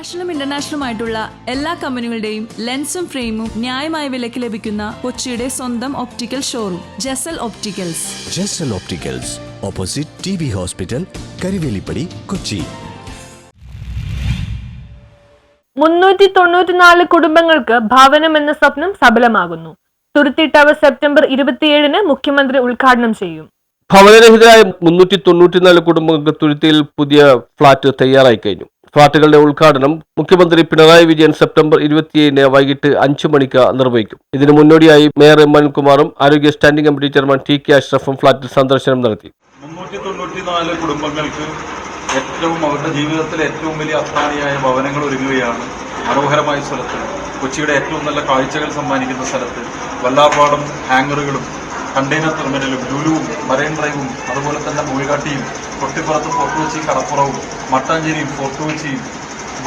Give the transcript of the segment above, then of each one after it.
നാഷണലും ഇന്റർനാഷണലും ആയിട്ടുള്ള എല്ലാ കമ്പനികളുടെയും ലെൻസും ഫ്രെയിമും ന്യായമായ വിലയ്ക്ക് ലഭിക്കുന്ന കൊച്ചിയുടെ സ്വന്തം optical showroom Jasal opticals Jasal opticals opposite T B hospital Karivelippady Kochi മുന്നൂറ്റി തൊണ്ണൂറ്റിനാല് കുടുംബങ്ങൾക്ക് ഭവനം എന്ന സ്വപ്നം സഫലമാകുന്നു തുരുത്തിട്ടവ സെപ്റ്റംബർ ഇരുപത്തിയേഴിന് മുഖ്യമന്ത്രി ഉദ്ഘാടനം ചെയ്യും. ഭവനരഹിതരായ മുന്നൂറ്റി തൊണ്ണൂറ്റിനാല് കുടുംബങ്ങൾക്ക് തുരുത്തിയിൽ പുതിയ ഫ്ളാറ്റ് തയ്യാറായി കഴിഞ്ഞു. ഫ്ളാറ്റുകളുടെ ഉദ്ഘാടനം മുഖ്യമന്ത്രി പിണറായി വിജയൻ സെപ്റ്റംബർ ഇരുപത്തിയേഴിന് വൈകിട്ട് അഞ്ചു മണിക്ക് നിർവഹിക്കും. ഇതിനു മുന്നോടിയായി മേയർ എം അനിൽകുമാറും ആരോഗ്യ standing committee chairman T K അഷ്റഫും ഫ്ളാറ്റിൽ സന്ദർശനം നടത്തി. കുടുംബങ്ങൾക്ക് ഏറ്റവും അവരുടെ ജീവിതത്തിലെ ഏറ്റവും വലിയ അത്താണിയായ ഭവനങ്ങൾ ഒരുങ്ങുകയാണ് മനോഹരമായ സ്ഥലത്ത്. കൊച്ചിയുടെ ഏറ്റവും നല്ല കാഴ്ചകൾ സമ്മാനിക്കുന്ന സ്ഥലത്ത് വല്ലാപ്പാടും ഹാങ്ങറുകളും കണ്ടെയ്നർ ടെർമിനലും ലുലുവും മറൈൻ ഡ്രൈവും അതുപോലെ തന്നെ മൂഴികാട്ടിയും കൊട്ടിപ്പുറത്ത് ഫോർട്ട് കൊച്ചി കടപ്പുറവും മട്ടാഞ്ചേരിയും ഫോർട്ട് കൊച്ചിയും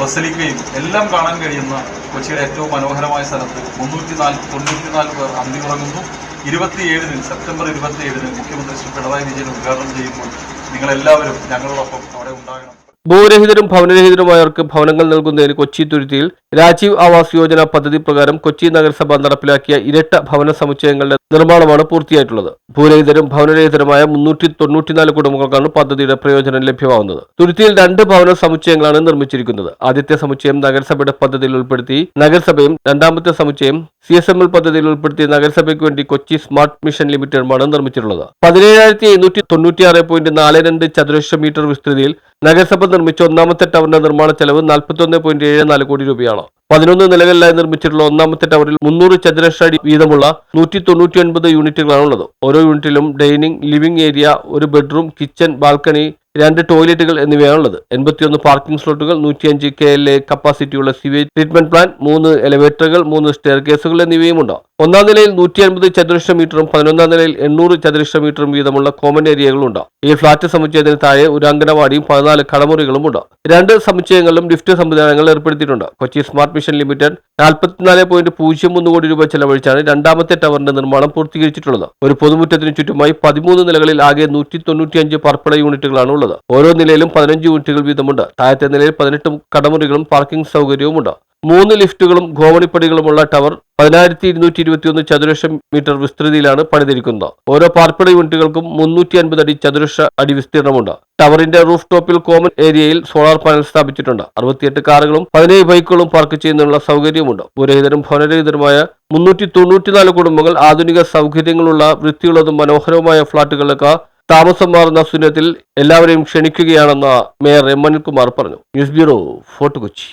ബസലിക്കയും എല്ലാം കാണാൻ കഴിയുന്ന കൊച്ചിയുടെ ഏറ്റവും മനോഹരമായ സ്ഥലത്ത് മുന്നൂറ്റി നാല് തൊണ്ണൂറ്റിനാല് പേർ അന്തിമുറങ്ങുന്നു ഇരുപത്തിയേഴിന് സെപ്റ്റംബർ ഇരുപത്തിയേഴിന് മുഖ്യമന്ത്രി ശ്രീ പിണറായി വിജയൻ ഉദ്ഘാടനം ചെയ്യുമ്പോൾ നിങ്ങളെല്ലാവരും ഞങ്ങളോടൊപ്പം അവിടെ ഉണ്ടാകണം. ഭൂരഹിതരും ഭവനരഹിതരുമായവർക്ക് ഭവനങ്ങൾ നൽകുന്നതിന് കൊച്ചി തുരുത്തിയിൽ രാജീവ് ആവാസ് യോജന പദ്ധതി പ്രകാരം കൊച്ചി നഗരസഭ നടപ്പിലാക്കിയ ഇരട്ട ഭവന സമുച്ചയങ്ങളുടെ നിർമ്മാണമാണ് പൂർത്തിയായിട്ടുള്ളത്. ഭൂരഹിതരും ഭവനരഹിതരുമായ മുന്നൂറ്റി തൊണ്ണൂറ്റിനാല് കുടുംബങ്ങൾക്കാണ് പദ്ധതിയുടെ പ്രയോജനം ലഭ്യമാവുന്നത്. തുരുത്തിയിൽ രണ്ട് ഭവന സമുച്ചയങ്ങളാണ് നിർമ്മിച്ചിരിക്കുന്നത്. ആദ്യത്തെ സമുച്ചയം നഗരസഭയുടെ പദ്ധതിയിൽ ഉൾപ്പെടുത്തി നഗരസഭയും രണ്ടാമത്തെ സമുച്ചയം സി എസ് എം എൽ പദ്ധതിയിൽ ഉൾപ്പെടുത്തി നഗരസഭയ്ക്ക് വേണ്ടി കൊച്ചി സ്മാർട്ട് മിഷൻ ലിമിറ്റഡുമാണ് നിർമ്മിച്ചിട്ടുള്ളത്. പതിനേഴായിരത്തി എണ്ണൂറ്റി തൊണ്ണൂറ്റിയാറ് പോയിന്റ് നാല് രണ്ട് ചതുരശ്ര മീറ്റർ വിസ്തൃതിയിൽ നഗരസഭ നിർമ്മിച്ച ഒന്നാമത്തെ ടവറിന്റെ നിർമ്മാണ ചെലവ് നാൽപ്പത്തൊന്ന് പോയിന്റ് ഏഴ് നാല് കോടി രൂപയാണ്. പതിനൊന്ന് നിലകളിലായി നിർമ്മിച്ചിട്ടുള്ള ഒന്നാമത്തെ ടവറിൽ മുന്നൂറ് ചതുരശ്ര അടി വീതമുള്ള നൂറ്റി തൊണ്ണൂറ്റി ഒൻപത് യൂണിറ്റുകളാണുള്ളത്. ഓരോ യൂണിറ്റിലും ഡൈനിങ് ലിവിംഗ് ഏരിയ ഒരു ബെഡ്റൂം കിച്ചൺ ബാൽക്കണി രണ്ട് ടോയ്ലറ്റുകൾ എന്നിവയാണുള്ളത്. എൺപത്തിയൊന്ന് പാർക്കിംഗ് സ്ലോട്ടുകൾ നൂറ്റിയഞ്ച് കെ എൽ എ കപ്പാസിറ്റിയുള്ള സിവേജ് ട്രീറ്റ്മെന്റ് പ്ലാന്റ് മൂന്ന് എലവേറ്ററുകൾ മൂന്ന് സ്റ്റെയർ കേസുകൾ എന്നിവയുമുണ്ട്. ഒന്നാം നിലയിൽ നൂറ്റി അൻപത് ചതുരശ്ര മീറ്ററും പതിനൊന്നാം നിലയിൽ എണ്ണൂറ് ചതുരശ്ര മീറ്ററും വീതമുള്ള കോമൺ ഏരിയകളുണ്ട്. ഈ ഫ്ളാറ്റ് സമുച്ചയത്തിന് താഴെ ഒരു അംഗനവാടിയും പതിനാല് കടമുറികളുമുണ്ട് രണ്ട് സമുച്ചയങ്ങളിലും ലിഫ്റ്റ് സംവിധാനങ്ങൾ ഏർപ്പെടുത്തിയിട്ടുണ്ട്. കൊച്ചി സ്മാർട്ട് മിഷൻ ലിമിറ്റഡ് നാൽപ്പത്തിനാല് പോയിന്റ് പൂജ്യം ഒന്ന് കോടി രൂപ ചെലവഴിച്ചാണ് രണ്ടാമത്തെ ടവറിന്റെ നിർമ്മാണം പൂർത്തീകരിച്ചിട്ടുള്ളത്. ഒരു പൊതുമുറ്റത്തിന് ചുറ്റുമായി പതിമൂന്ന് നിലകളിൽ ആകെ നൂറ്റി തൊണ്ണൂറ്റിയഞ്ച് പാർപ്പിട യൂണിറ്റുകളാണ് ഉള്ളത്. ഓരോ നിലയിലും പതിനഞ്ച് യൂണിറ്റുകൾ വീതമുണ്ട്. താഴത്തെ നിലയിൽ പതിനെട്ട് കടമുറികളും പാർക്കിംഗ് സൗകര്യവുമുണ്ട്. മൂന്ന് ലിഫ്റ്റുകളും ഗോവണിപ്പടികളുമുള്ള ടവർ പതിനായിരത്തി ഇരുന്നൂറ്റി ഇരുപത്തിയൊന്ന് ചതുരശ്ര മീറ്റർ വിസ്തൃതിയിലാണ് പണിതിരിക്കുന്നത്. ഓരോ പാർപ്പിട യൂണിറ്റുകൾക്കും മുന്നൂറ്റി അൻപത് അടി ചതുരശ്ര അടി വിസ്തീർണമുണ്ട്. ടവറിന്റെ റൂഫ് ടോപ്പിൽ കോമൺ ഏരിയയിൽ സോളാർ പാനൽ സ്ഥാപിച്ചിട്ടുണ്ട്. അറുപത്തിയെട്ട് കാറുകളും പതിനേഴ് ബൈക്കുകളും പാർക്ക് ചെയ്യുന്നതിനുള്ള സൗകര്യമുണ്ട് പുരഹിതരും ഭവനരഹിതരുമായ മുന്നൂറ്റി തൊണ്ണൂറ്റിനാല് കുടുംബങ്ങൾ ആധുനിക സൗകര്യങ്ങളുള്ള വൃത്തിയുള്ളതും മനോഹരവുമായ ഫ്ളാറ്റുകളിലേക്ക് താമസം മാറുന്ന സുനത്തിൽ എല്ലാവരെയും ക്ഷണിക്കുകയാണെന്ന് മേയർ എം അനിൽകുമാർ പറഞ്ഞു. News bureau Fort Kochi.